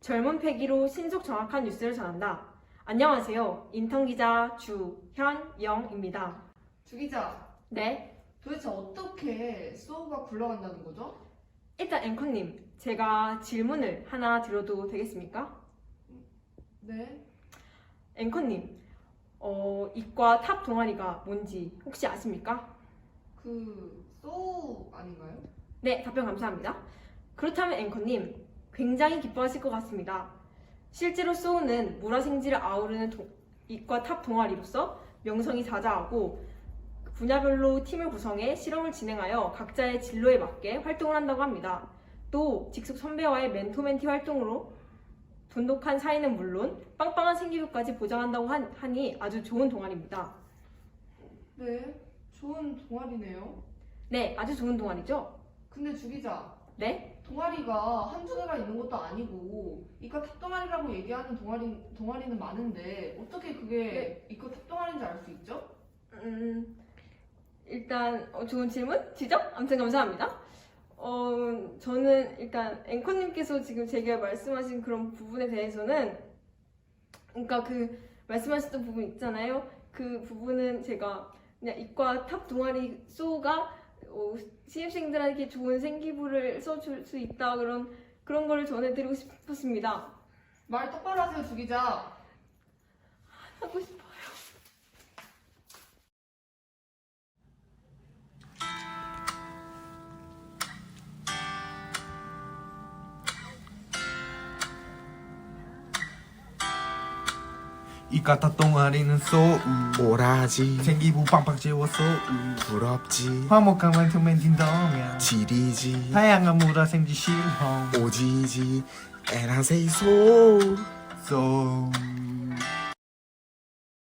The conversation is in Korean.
젊은 패기로 신속 정확한 뉴스를 전한다. 안녕하세요. 인턴 기자 주현영입니다. 주 기자, 네, 도대체 어떻게 소우가 굴러간다는 거죠? 일단 앵커님, 제가 질문을 하나 드려도 되겠습니까? 네. 앵커님, 어, 이과 탑 동아리가 뭔지 혹시 아십니까? 그 소우 아닌가요? 네, 답변 감사합니다. 그렇다면 앵커님, 굉장히 기뻐하실 것 같습니다. 실제로 소우는 물화생지를 아우르는 동- 이과 탑 동아리로서 명성이 자자하고 분야별로 팀을 구성해 실험을 진행하여 각자의 진로에 맞게 활동을 한다고 합니다. 또 직속 선배와의 멘토멘티 활동으로 돈독한 사이는 물론 빵빵한 생기부까지 보장한다고 한- 하니 아주 좋은 동아리입니다. 네. 좋은 동아리네요. 네, 아주 좋은 동아리죠? 근데 주 기자, 네? 동아리가 한두 개가 있는 것도 아니고 이과 탑 동아리라고 얘기하는 동아리 동아리는 많은데 어떻게 그게 이과 탑 동아리인지 알 수 있죠? 음, 일단 어, 좋은 질문, 지적, 아무튼 감사합니다. 어, 저는 일단 앵커님께서 지금 제가 말씀하신 그런 부분에 대해서는, 그러니까 그 말씀하셨던 부분 있잖아요. 그 부분은 제가 그냥 이과 탑 동아리 소가 어, 신입생들에게 좋은 생기부를 써줄 수 있다 그런 그런 걸 전해드리고 싶었습니다. 말 똑바로 하세요, 주 기자. 하고 싶어 이 까타 동아리는 소우 오라지? 생기부 빵빵 채워 소우 부럽지? 화목한 멘토멘틴 덩야. 지리지? 다양한 문화생지 실험. 오지지? 에라세이 소. 소우